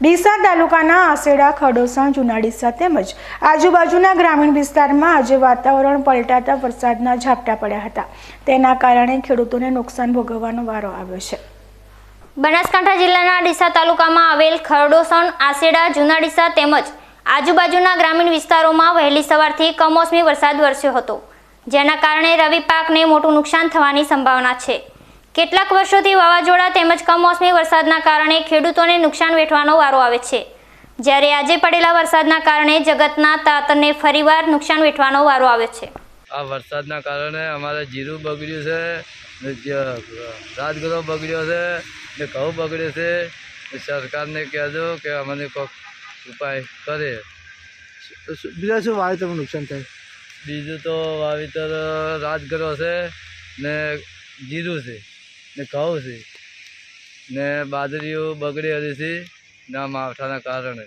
ડીસા તાલુકાના આસેડા, ખડોસણ જુનાડીસા તેમજ આજુબાજુના ગ્રામીણ વિસ્તારમાં આજે વાતાવરણ પલટાતા વરસાદના ઝાપટા પડ્યા હતા. તેના કારણે ખેડૂતોને નુકસાન ભોગવવાનો વારો આવ્યો છે. બનાસકાંઠા જિલ્લાના ડીસા તાલુકામાં આવેલ ખરડોસણ, આસેડા, જુનાડીસા તેમજ આજુબાજુના ગ્રામીણ વિસ્તારોમાં વહેલી સવારથી કમોસમી વરસાદ વરસ્યો હતો, જેના કારણે રવિ પાકને મોટું નુકસાન થવાની સંભાવના છે. કેટલાક વર્ષોથી વાવાઝોડા તેમજ કમોસમી વરસાદના કારણે ખેડૂતોને નુકસાન વેઠવાનો વારો આવે છે. જ્યારે આજે પડેલા વરસાદના કારણે જગતના તાતરને ફરીવાર નુકસાન વેઠવાનો વારો આવે છે. આ વરસાદના કારણે અમારે જીરું બગડ્યું છે ને રાજગરો બગડ્યો છે ને ઘઉં બગડ્યું છે. સરકારને કહેજો કે અમને કોઈક ઉપાય કરે. બીજા શું વાવેતરમાં નુકસાન થાય? બીજું તો વાવેતર રાજગરો છે ને જીરું છે. ને ઘઉં છે. ને બાજરીઓ બગડી હતી છે. ના માવઠાના કારણે.